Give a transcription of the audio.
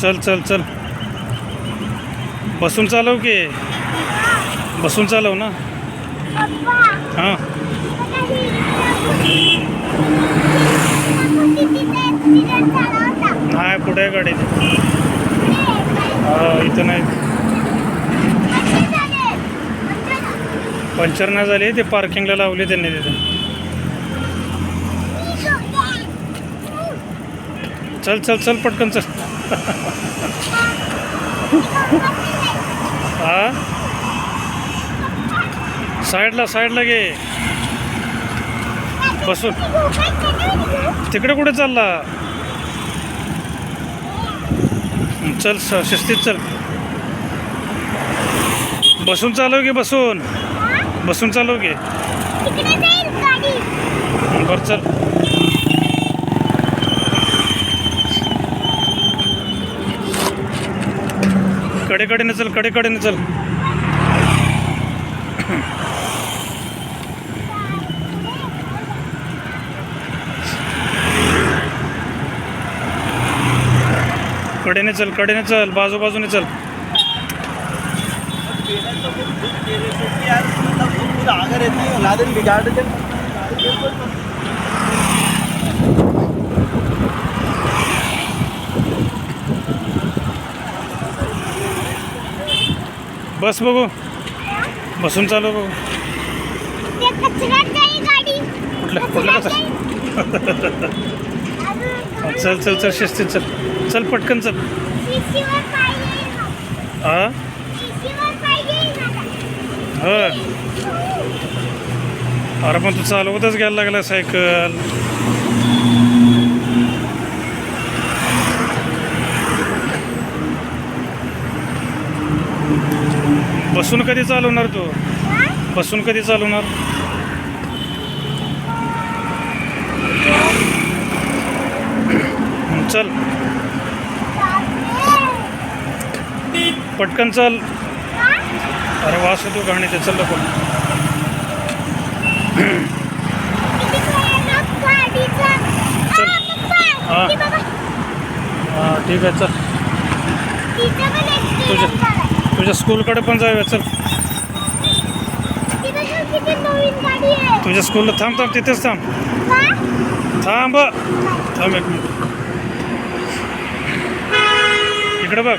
चल चल चल. बसून चालव की. बसून चालव ना. हां. नाही कुठे आहे गाडी. हा, इथं नाही. पंक्चर नाही झाली ते पार्किंगला लावली त्यांनी तिथे. चल चल चल पटकन चल. हा? साईडला साईडला घे. बसून. तिकडे कुठे चालला? चल शिस्तीत चल. बसून चालव घे बसून? बसून चालव गाडी. बरं चल. कडेकडेने चल कडेकडेने चल कडेने चल कडेने चल बाजू बाजूने चल आगर येत नाही बस बघू. बसून चालू बघू. कुठलं कुठलं चल चल चल शिस्तीत चल. चल पटकन चल. हा. हो. अरे पण तू चालवतच घ्यायला लागला सायकल. बसून कधी चालवणार तू? बसून कधी चालवणार चल पटकन चल? अरे वास चल वेळ ना गाडीचा. चल. आ, पप्पा, हा. हां ठीक आहे चल पण तुझ्या. तुझ्या स्कूलकडे पण जाऊया चल. तुझ्या स्कूलला थांब थांब तिथेच थांब? थांब. थांब एक मिनिट. इकडे बघ.